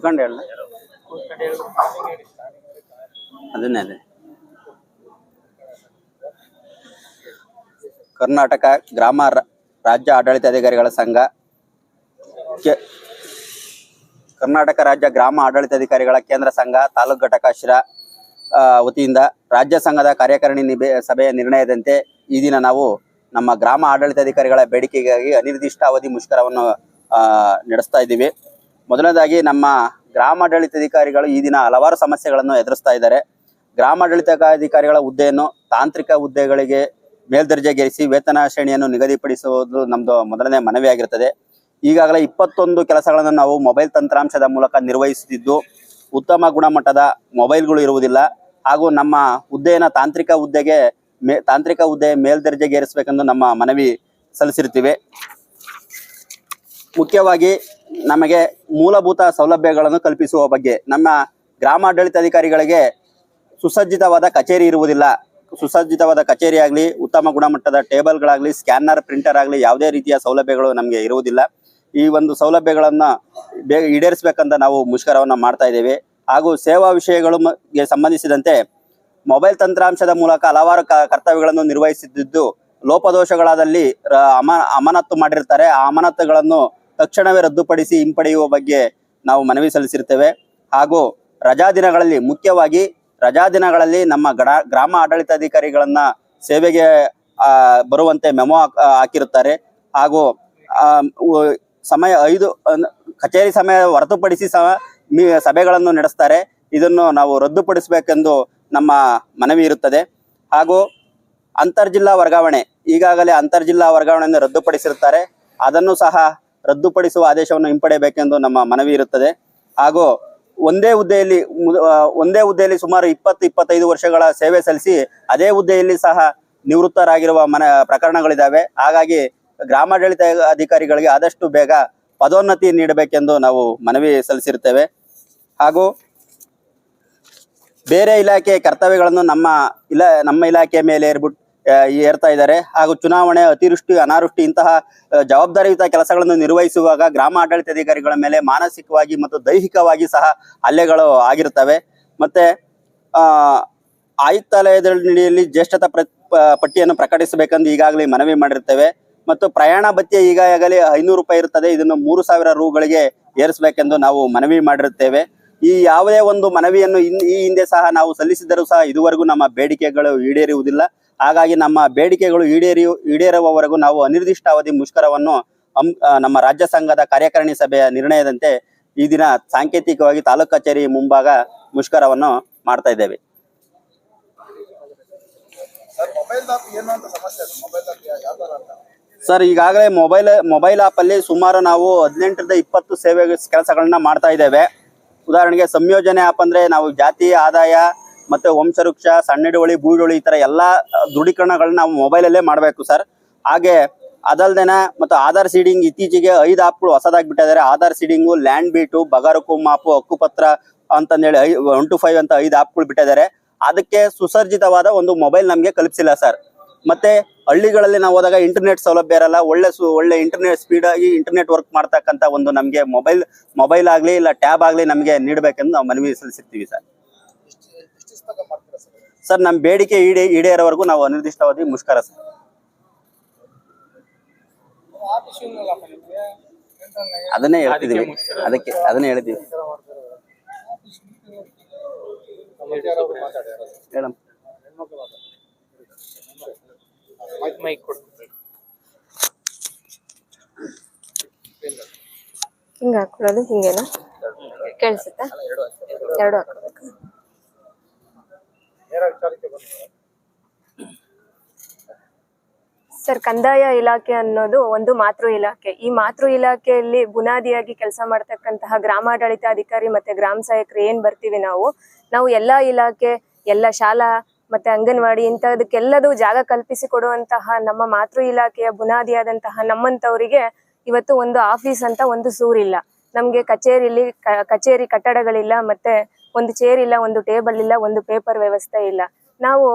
ಕುತ್ಕೊಂಡು ಹೇಳ ಅದನ್ನೇ ಅದೇ. ಕರ್ನಾಟಕ ಗ್ರಾಮ ರಾಜ್ಯ ಆಡಳಿತಾಧಿಕಾರಿಗಳ ಸಂಘ ಕರ್ನಾಟಕ ರಾಜ್ಯ ಗ್ರಾಮ ಆಡಳಿತಾಧಿಕಾರಿಗಳ ಕೇಂದ್ರ ಸಂಘ, ತಾಲೂಕು ಘಟಕ ಶಿರಾ ವತಿಯಿಂದ ರಾಜ್ಯ ಸಂಘದ ಕಾರ್ಯಕಾರಿಣಿ ಸಭೆಯ ನಿರ್ಣಯದಂತೆ ಈ ದಿನ ನಾವು ನಮ್ಮ ಗ್ರಾಮ ಆಡಳಿತಾಧಿಕಾರಿಗಳ ಬೇಡಿಕೆಗಾಗಿ ಅನಿರ್ದಿಷ್ಟ ಅವಧಿ ಮುಷ್ಕರವನ್ನು ನಡೆಸ್ತಾ ಇದ್ದೀವಿ. ಮೊದಲನೇದಾಗಿ ನಮ್ಮ ಗ್ರಾಮಾಡಳಿತಾಧಿಕಾರಿಗಳು ಈ ದಿನ ಹಲವಾರು ಸಮಸ್ಯೆಗಳನ್ನು ಎದುರಿಸ್ತಾ ಇದ್ದಾರೆ. ಗ್ರಾಮಾಡಳಿತಾಧಿಕಾರಿಗಳ ಹುದ್ದೆಯನ್ನು ತಾಂತ್ರಿಕ ಹುದ್ದೆಗಳಿಗೆ ಮೇಲ್ದರ್ಜೆಗೇರಿಸಿ ವೇತನ ಶ್ರೇಣಿಯನ್ನು ನಿಗದಿಪಡಿಸುವುದು ನಮ್ಮದು ಮೊದಲನೇ ಮನವಿಯಾಗಿರುತ್ತದೆ ಈಗಾಗಲೇ ಇಪ್ಪತ್ತೊಂದು ಕೆಲಸಗಳನ್ನು ನಾವು ಮೊಬೈಲ್ ತಂತ್ರಾಂಶದ ಮೂಲಕ ನಿರ್ವಹಿಸುತ್ತಿದ್ದು, ಉತ್ತಮ ಗುಣಮಟ್ಟದ ಮೊಬೈಲ್ಗಳು ಇರುವುದಿಲ್ಲ. ಹಾಗೂ ನಮ್ಮ ಹುದ್ದೆಯನ್ನು ತಾಂತ್ರಿಕ ಹುದ್ದೆಗೆ ಮೇ, ತಾಂತ್ರಿಕ ಹುದ್ದೆ ಮೇಲ್ದರ್ಜೆಗೇರಿಸಬೇಕೆಂದು ನಮ್ಮ ಮನವಿ ಸಲ್ಲಿಸಿರ್ತೀವಿ ಮುಖ್ಯವಾಗಿ ನಮಗೆ ಮೂಲಭೂತ ಸೌಲಭ್ಯಗಳನ್ನು ಕಲ್ಪಿಸುವ ಬಗ್ಗೆ. ನಮ್ಮ ಗ್ರಾಮಾಡಳಿತಾಧಿಕಾರಿಗಳಿಗೆ ಸುಸಜ್ಜಿತವಾದ ಕಚೇರಿ ಇರುವುದಿಲ್ಲ. ಸುಸಜ್ಜಿತವಾದ ಕಚೇರಿ ಆಗಲಿ, ಉತ್ತಮ ಗುಣಮಟ್ಟದ ಟೇಬಲ್ಗಳಾಗಲಿ, ಸ್ಕ್ಯಾನರ್, ಪ್ರಿಂಟರ್ ಆಗಲಿ ಯಾವುದೇ ರೀತಿಯ ಸೌಲಭ್ಯಗಳು ನಮಗೆ ಇರುವುದಿಲ್ಲ. ಈ ಒಂದು ಸೌಲಭ್ಯಗಳನ್ನು ಬೇಗ ಈಡೇರಿಸಬೇಕಂತ ನಾವು ಮುಷ್ಕರವನ್ನು ಮಾಡ್ತಾ ಇದ್ದೇವೆ. ಹಾಗೂ ಸೇವಾ ವಿಷಯಗಳು ಸಂಬಂಧಿಸಿದಂತೆ ಮೊಬೈಲ್ ತಂತ್ರಾಂಶದ ಮೂಲಕ ಹಲವಾರು ಕರ್ತವ್ಯಗಳನ್ನು ನಿರ್ವಹಿಸುತ್ತಿದ್ದು ಲೋಪದೋಷಗಳಾದಲ್ಲಿ ಅಮ ಅಮಾನತ್ತು ಮಾಡಿರ್ತಾರೆ. ಆ ಅಮಾನತ್ತುಗಳನ್ನು ತಕ್ಷಣವೇ ರದ್ದುಪಡಿಸಿ ಹಿಂಪಡೆಯುವ ಬಗ್ಗೆ ನಾವು ಮನವಿ ಸಲ್ಲಿಸಿರ್ತೇವೆ. ಹಾಗೂ ರಜಾ ದಿನಗಳಲ್ಲಿ ಮುಖ್ಯವಾಗಿ ರಜಾ ದಿನಗಳಲ್ಲಿ ನಮ್ಮ ಗ್ರಾಮ ಆಡಳಿತಾಧಿಕಾರಿಗಳನ್ನ ಸೇವೆಗೆ ಬರುವಂತೆ ಮೆಮೊ ಹಾಕಿರುತ್ತಾರೆ. ಹಾಗೂ ಸಮಯ ಐದು ಕಚೇರಿ ಸಮಯ ಹೊರತುಪಡಿಸಿ ಸಭೆಗಳನ್ನು ನಡೆಸ್ತಾರೆ. ಇದನ್ನು ನಾವು ರದ್ದುಪಡಿಸಬೇಕೆಂದು ನಮ್ಮ ಮನವಿ ಇರುತ್ತದೆ. ಹಾಗೂ ಅಂತರ್ಜಿಲ್ಲಾ ವರ್ಗಾವಣೆ, ಈಗಾಗಲೇ ಅಂತರ್ಜಿಲ್ಲಾ ವರ್ಗಾವಣೆಯನ್ನು ರದ್ದುಪಡಿಸಿರುತ್ತಾರೆ. ಅದನ್ನು ಸಹ ರದ್ದುಪಡಿಸುವ ಆದೇಶವನ್ನು ಹಿಂಪಡೆಯಬೇಕೆಂದು ನಮ್ಮ ಮನವಿ ಇರುತ್ತದೆ. ಹಾಗೂ ಒಂದೇ ಹುದ್ದೆಯಲ್ಲಿ ಒಂದೇ ಹುದ್ದೆಯಲ್ಲಿ ಸುಮಾರು ಇಪ್ಪತ್ತು ಇಪ್ಪತ್ತೈದು ವರ್ಷಗಳ ಸೇವೆ ಸಲ್ಲಿಸಿ ಅದೇ ಹುದ್ದೆಯಲ್ಲಿ ಸಹ ನಿವೃತ್ತರಾಗಿರುವ ಮನ ಪ್ರಕರಣಗಳಿದ್ದಾವೆ ಹಾಗಾಗಿ ಗ್ರಾಮಾಡಳಿತ ಅಧಿಕಾರಿಗಳಿಗೆ ಆದಷ್ಟು ಬೇಗ ಪದೋನ್ನತಿ ನೀಡಬೇಕೆಂದು ನಾವು ಮನವಿ ಸಲ್ಲಿಸಿರುತ್ತೇವೆ. ಹಾಗೂ ಬೇರೆ ಇಲಾಖೆ ಕರ್ತವ್ಯಗಳನ್ನು ನಮ್ಮ ಇಲಾ ನಮ್ಮ ಇಲಾಖೆ ಮೇಲೆ ಏರ್ಬಿಟ್ ಆ, ಏರ್ತಾ ಇದ್ದಾರೆ. ಹಾಗೂ ಚುನಾವಣೆ ಅತಿವೃಷ್ಟಿ, ಅನಾವೃಷ್ಟಿ ಇಂತಹ ಜವಾಬ್ದಾರಿಯುತ ಕೆಲಸಗಳನ್ನು ನಿರ್ವಹಿಸುವಾಗ ಗ್ರಾಮ ಆಡಳಿತಾಧಿಕಾರಿಗಳ ಮೇಲೆ ಮಾನಸಿಕವಾಗಿ ಮತ್ತು ದೈಹಿಕವಾಗಿ ಸಹ ಹಲ್ಲೆಗಳು ಆಗಿರುತ್ತವೆ. ಮತ್ತೆ, ಆ ಆಯುಕ್ತಾಲಯದಲ್ಲಿ ಜ್ಯೇಷ್ಠತಾ ಪಟ್ಟಿಯನ್ನು ಪ್ರಕಟಿಸಬೇಕೆಂದು ಈಗಾಗಲೇ ಮನವಿ ಮಾಡಿರ್ತೇವೆ. ಮತ್ತು ಪ್ರಯಾಣ ಭತ್ಯೆ ಈಗಾಗಲೇ ಐನೂರು ರೂಪಾಯಿ ಇರುತ್ತದೆ. ಇದನ್ನು ಮೂರು ಸಾವಿರ ರೂಗಳಿಗೆ ಏರಿಸಬೇಕೆಂದು ನಾವು ಮನವಿ ಮಾಡಿರುತ್ತೇವೆ. ಈ ಯಾವುದೇ ಒಂದು ಮನವಿಯನ್ನು ಈ ಹಿಂದೆ ಸಹ ನಾವು ಸಲ್ಲಿಸಿದರೂ ಸಹ ಇದುವರೆಗೂ ನಮ್ಮ ಬೇಡಿಕೆಗಳು ಈಡೇರುವುದಿಲ್ಲ ಹಾಗಾಗಿ ನಮ್ಮ ಬೇಡಿಕೆಗಳು ಈಡೇರಿ ಈಡೇರುವವರೆಗೂ ನಾವು ಅನಿರ್ದಿಷ್ಟ ಅವಧಿ ಮುಷ್ಕರವನ್ನು ನಮ್ಮ ರಾಜ್ಯ ಸಂಘದ ಕಾರ್ಯಕಾರಿಣಿ ಸಭೆಯ ನಿರ್ಣಯದಂತೆ ಈ ದಿನ ಸಾಂಕೇತಿಕವಾಗಿ ತಾಲೂಕು ಕಚೇರಿ ಮುಂಭಾಗ ಮುಷ್ಕರವನ್ನು ಮಾಡ್ತಾ ಇದ್ದೇವೆ. ಸರ್ ಈಗಾಗಲೇ ಮೊಬೈಲ್ ಮೊಬೈಲ್ ಆಪ್ ಅಲ್ಲಿ ಸುಮಾರು ನಾವು ಹದಿನೆಂಟರಿಂದ ಇಪ್ಪತ್ತು ಸೇವೆ ಕೆಲಸಗಳನ್ನ ಮಾಡ್ತಾ ಇದ್ದೇವೆ. ಉದಾಹರಣೆಗೆ ಸಂಯೋಜನೆ ಆಪ್ ಅಂದ್ರೆ ನಾವು ಜಾತಿ ಆದಾಯ ಮತ್ತೆ ವಂಶವೃಕ್ಷ ಸಣ್ಣಿಡುವಳಿ ಬೂಡುವಳಿ ಈ ತರ ಎಲ್ಲಾ ದೃಢೀಕರಣಗಳನ್ನ ನಾವು ಮೊಬೈಲಲ್ಲೇ ಮಾಡಬೇಕು ಸರ್ ಹಾಗೆ ಅದಲ್ದೇನೆ ಮತ್ತು ಆಧಾರ್ ಸೀಡಿಂಗ್ ಇತ್ತೀಚೆಗೆ ಐದು ಆಪ್ಗಳು ಹೊಸದಾಗಿ ಬಿಟ್ಟಿದ್ದಾರೆ ಆಧಾರ್ ಸೀಡಿಂಗು ಲ್ಯಾಂಡ್ ಬೀಟು ಬಗಾರಕು ಮಾಪು, ಹಕ್ಕುಪತ್ರ ಅಂತಂದೇಳಿ ಐ ಒನ್ ಟು ಫೈವ್ ಅಂತ ಐದು ಆಪ್ಗಳು ಬಿಟ್ಟಿದ್ದಾರೆ. ಅದಕ್ಕೆ ಸುಸರ್ಜಿತವಾದ ಒಂದು ಮೊಬೈಲ್ ನಮಗೆ ಕಲ್ಪಿಸಿಲ್ಲ ಸರ್ ಮತ್ತೆ ಹಳ್ಳಿಗಳಲ್ಲಿ ನಾವು ಹೋದಾಗ ಇಂಟರ್ನೆಟ್ ಸೌಲಭ್ಯ ಇರಲ್ಲ, ಒಳ್ಳೆ ಸು, ಒಳ್ಳೆ ಇಂಟರ್ನೆಟ್ ಸ್ಪೀಡ್ ಆಗಿ ಇಂಟರ್ನೆಟ್ ವರ್ಕ್ ಮಾಡ್ತಕ್ಕಂಥ ಒಂದು ನಮಗೆ ಮೊಬೈಲ್ ಮೊಬೈಲ್ ಆಗಲಿ ಇಲ್ಲ ಟ್ಯಾಬ್ ಆಗಲಿ ನಮಗೆ ನೀಡಬೇಕೆಂದು ನಾವು ಮನವಿ ಸಲ್ಲಿಸಿರ್ತೀವಿ ಸರ್ ಸರ್? ನಮ್ಮ ಬೇಡಿಕೆ ಈಡೇ ಈಡೇರೋವರೆಗೂ ನಾವು ಅನಿರ್ದಿಷ್ಟವಾದಿ ಮುಷ್ಕರ ಸರ್. ಅದನ್ನೇ ಹೇಳ್ತಿದೀವಿ ಅದಕ್ಕೆ ಅದನ್ನೇ ಹೇಳ್ತೀವಿ. ಹಿಂಗ ಹಾಕೊಳ್ಳೋದು ಹಿಂಗೇನಾ? ಕೇಳಿಸುತ್ತಾ? ಎರಡು ಹಾಕೋಬೇಕು ಸರ್, ಕಂದಾಯ ಇಲಾಖೆ ಅನ್ನೋದು ಒಂದು ಮಾತೃ ಇಲಾಖೆ. ಈ ಮಾತೃ ಇಲಾಖೆಯಲ್ಲಿ ಬುನಾದಿಯಾಗಿ ಕೆಲಸ ಮಾಡ್ತಕ್ಕಂತಹ ಗ್ರಾಮಾಡಳಿತ ಅಧಿಕಾರಿ ಮತ್ತೆ ಗ್ರಾಮ ಸಹಾಯಕರು ಏನ್ ಬರ್ತೀವಿ ನಾವು? ನಾವು ಎಲ್ಲಾ ಇಲಾಖೆ, ಎಲ್ಲ ಶಾಲಾ ಮತ್ತೆ ಅಂಗನವಾಡಿ ಇಂಥದಕ್ಕೆಲ್ಲದೂ ಜಾಗ ಕಲ್ಪಿಸಿ ಕೊಡುವಂತಹ ನಮ್ಮ ಮಾತೃ ಇಲಾಖೆಯ ಬುನಾದಿಯಾದಂತಹ ನಮ್ಮಂತವರಿಗೆ ಇವತ್ತು ಒಂದು ಆಫೀಸ್ ಅಂತ ಒಂದು ಸೂರಿಲ್ಲ. ನಮ್ಗೆ ಕಚೇರಿಲಿ ಕಚೇರಿ ಕಟ್ಟಡಗಳಿಲ್ಲ, ಮತ್ತೆ ಒಂದು ಚೇರ್ ಇಲ್ಲ, ಒಂದು ಟೇಬಲ್ ಇಲ್ಲ, ಒಂದು ಪೇಪರ್ ವ್ಯವಸ್ಥೆ ಇಲ್ಲ. ನಾವು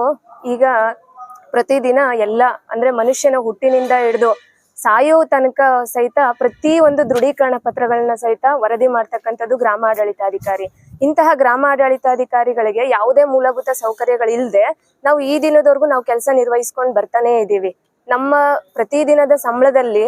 ಈಗ ಪ್ರತಿದಿನ ಎಲ್ಲ, ಅಂದ್ರೆ ಮನುಷ್ಯನ ಹುಟ್ಟಿನಿಂದ ಹಿಡಿದು ಸಾಯೋ ತನಕ ಸಹಿತ ಪ್ರತಿ ಒಂದು ದೃಢೀಕರಣ ಪತ್ರಗಳನ್ನ ಸಹಿತ ವರದಿ ಮಾಡ್ತಕ್ಕಂಥದ್ದು ಗ್ರಾಮಾಡಳಿತಾಧಿಕಾರಿ. ಇಂತಹ ಗ್ರಾಮಾಡಳಿತಾಧಿಕಾರಿಗಳಿಗೆ ಯಾವುದೇ ಮೂಲಭೂತ ಸೌಕರ್ಯಗಳಿಲ್ಲದೆ ನಾವು ಈ ದಿನದವರೆಗೂ ನಾವು ಕೆಲಸ ನಿರ್ವಹಿಸ್ಕೊಂಡು ಬರ್ತಾನೆ ಇದ್ದೀವಿ ನಮ್ಮ ಪ್ರತಿದಿನದ ಸಂಬಳದಲ್ಲಿ